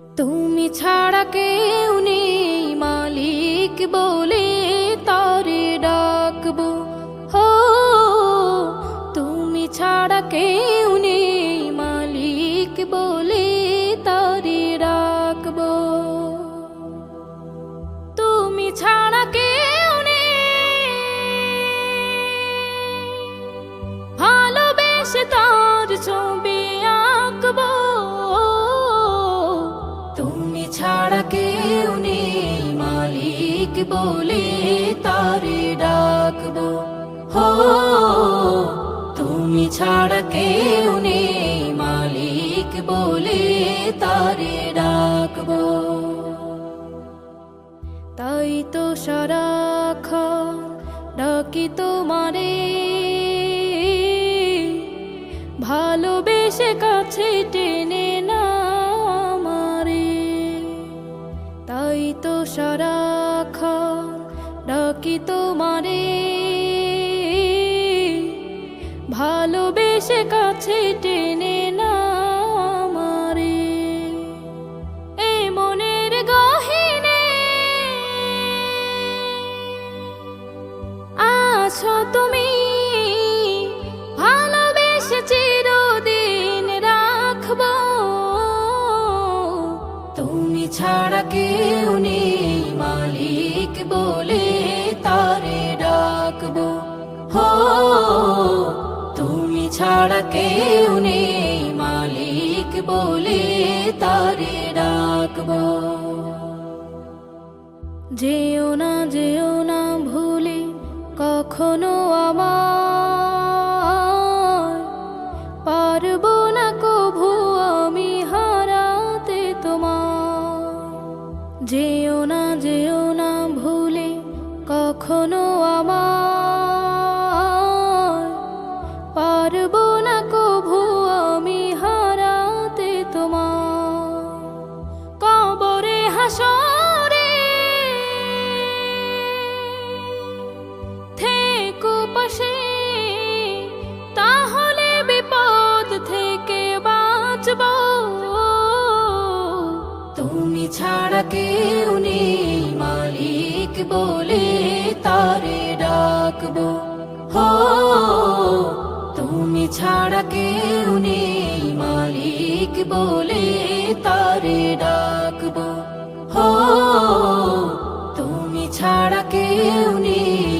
তুমি ছাড়া কেউ নেই মালিক বলে। ছাড়া কেউ নেই মালিক বলে তারে ডাকবো। হো, তুমি ছাড়া কেউ মালিক বলে তারে ডাকবো। তাই তো সারাক্ষণ ডাকি তোমারে। ভালোবেসে কাছে টেনে সারাক্ষণ ডাকি তোমারে ভালোবেসে কাছে টেনে না আছো তুমি। ভালোবেসে চিরদিন রাখব। তুমি ছাড়া কেউ নেই। ছাড়া কেউ নেই মালিক বলে তারে ডাকবো। যেও না যেও না ভুলে কখনো আমার পারব না কভু আমি হারাতে তোমার যেও না যেও না ভুলে কখনো আমার তাহলে থেকে তুমি ছাড়া কেউ নেই, মালিক বলে তারে ডাকবো। হো, তুমি ছাড়া কেউ নেই, মালিক বলে তারে ডাকবো হো তুমি ছাড়া কেউ নেই।